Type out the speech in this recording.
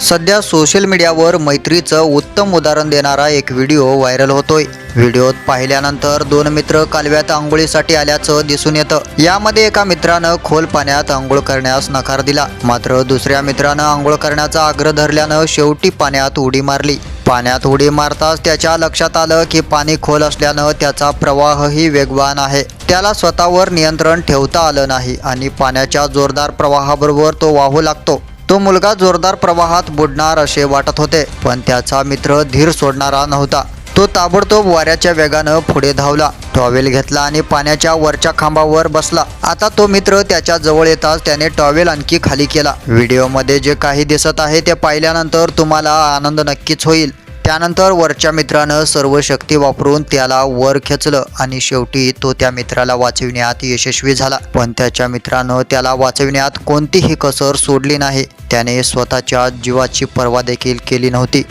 सध्या सोशल मीडियावर मैत्रीचं उत्तम उदाहरण देणारा एक व्हिडिओ व्हायरल होतोय. व्हिडिओत पाहिल्यानंतर दोन मित्र कालव्यात आंघोळीसाठी आल्याचं दिसून येतं. यामध्ये एका मित्रानं खोल पाण्यात आंघोळ करण्यास नकार दिला. मात्र दुसऱ्या मित्रानं आंघोळ करण्याचा आग्रह धरल्यानं शेवटी पाण्यात उडी मारली. पाण्यात उडी मारताच त्याच्या लक्षात आलं की पाणी खोल असल्यानं त्याचा प्रवाहही वेगवान आहे. त्याला स्वतःवर नियंत्रण ठेवता आलं नाही आणि पाण्याच्या जोरदार प्रवाहाबरोबर तो वाहू लागतो. तो मुलगा जोरदार प्रवाहात बुडणार असे वाटत होते पण त्याचा मित्र धीर सोडणारा नव्हता. तो ताबडतोब वाऱ्याच्या वेगानं पुढे धावला टॉवेल घेतला आणि पाण्याच्या वरच्या खांबावर बसला. आता तो मित्र त्याच्याजवळ येताच त्याने टॉवेल आणखी खाली केला. व्हिडिओमध्ये जे काही दिसत आहे ते पाहिल्यानंतर तुम्हाला आनंद नक्कीच होईल. त्यानंतर वरच्या मित्रानं सर्व शक्ती वापरून त्याला वर खेचलं आणि शेवटी तो त्या मित्राला वाचविण्यात यशस्वी झाला. पण त्याच्या मित्रानं त्याला वाचविण्यात कोणतीही कसर सोडली नाही. त्याने स्वतःच्या जीवाची पर्वा देखील केली नव्हती.